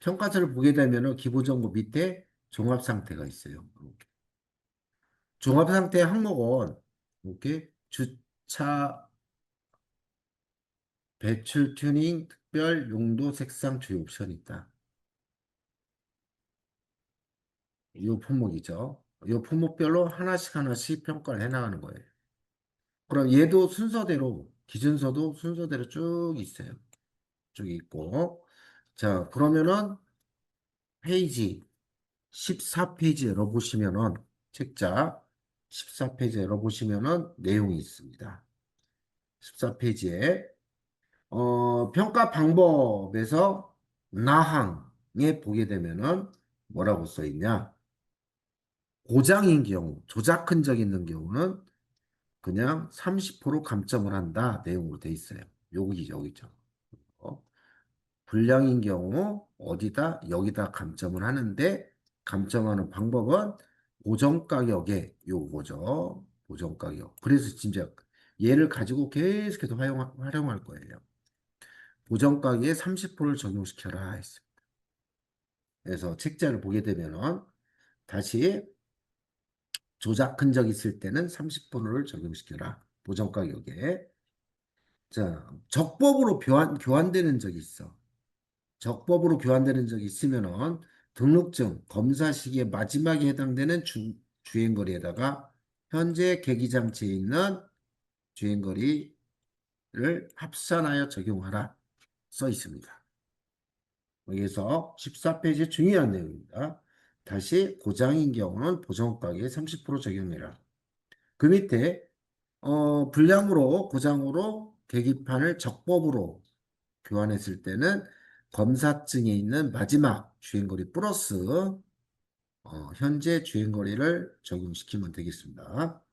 평가서를 보게 되면은 기본정보 밑에 종합 상태가 있어요. 이렇게. 종합 상태 항목은 이렇게 주차 배출 튜닝 특별 용도 색상 주요 옵션이 있다. 이 품목이죠. 이 품목별로 하나씩 하나씩 평가를 해나가는 거예요. 그럼 얘도 순서대로 기준서도 순서대로 쭉 있어요. 쭉 있고 자 그러면은 페이지 14페이지 열어보시면은 책자 14페이지 열어보시면은 내용이 있습니다. 14페이지에 어, 평가 방법에서 나항에 보게 되면은 뭐라고 써 있냐? 고장인 경우, 조작 흔적 있는 경우는 그냥 30% 감점을 한다 내용으로 돼 있어요. 여기 여기죠. 어, 불량인 경우 어디다 여기다 감점을 하는데 감점하는 방법은 고정 가격에 요거죠. 고정 가격. 그래서 진짜 얘를 가지고 계속해서 활용, 활용할 거예요. 고정 가격에 30%를 적용시켜라 했습니다. 그래서 책자를 보게 되면은 다시 조작 흔적 있을 때는 30%를 적용시켜라. 보정 가격에. 자, 적법으로 교환, 교환되는 적이 있어. 적법으로 교환되는 적이 있으면은 등록증, 검사 시기의 마지막에 해당되는 주, 주행거리에다가 현재 계기장치에 있는 주행거리를 합산하여 적용하라 써 있습니다. 여기서 14페이지 중요한 내용입니다. 다시 고장인 경우는 보정가격에 30% 적용해라. 그 밑에 어, 불량으로 고장으로 계기판을 적법으로 교환했을 때는 검사증에 있는 마지막 주행거리 플러스 어, 현재 주행거리를 적용시키면 되겠습니다.